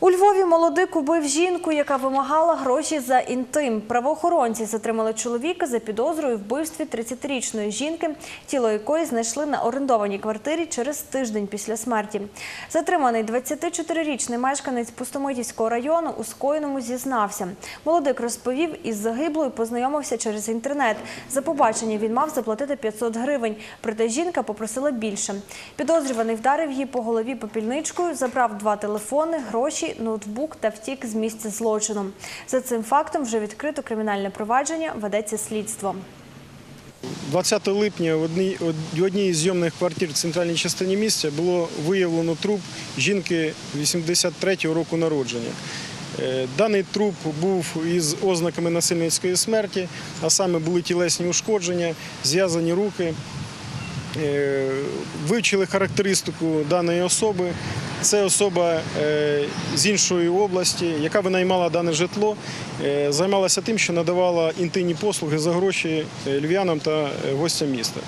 У Львові молодик убив жінку, яка вимагала гроші за інтим. Правоохоронці затримали чоловіка за підозрою вбивстві 30-річної жінки, тіло якої знайшли на орендованій квартирі через тиждень після смерті. Затриманий 24-річний мешканець Пустомитівського району у скоєному зізнався. Молодик розповів, із загиблою познайомився через інтернет. За побачення він мав заплатити 500 гривень, проте жінка попросила більше. Підозрюваний вдарив її по голові попільничкою, забрав два телефони, гроші, ноутбук та втік з місця злочину. За цим фактом вже відкрито кримінальне провадження, ведеться слідство. 20 липня в одній, в одній із зйомних квартир в центральній частині місця було виявлено труп жінки 83-го року народження. Е, Даний труп був із ознаками насильницької смерті, а саме були тілесні ушкодження, зв'язані руки. Е, Вивчили характеристику даної особи. Це особа е, з іншої області, яка винаймала дане житло, е, займалася тим, що надавала інтимні послуги за гроші е, львів'янам та гостям міста.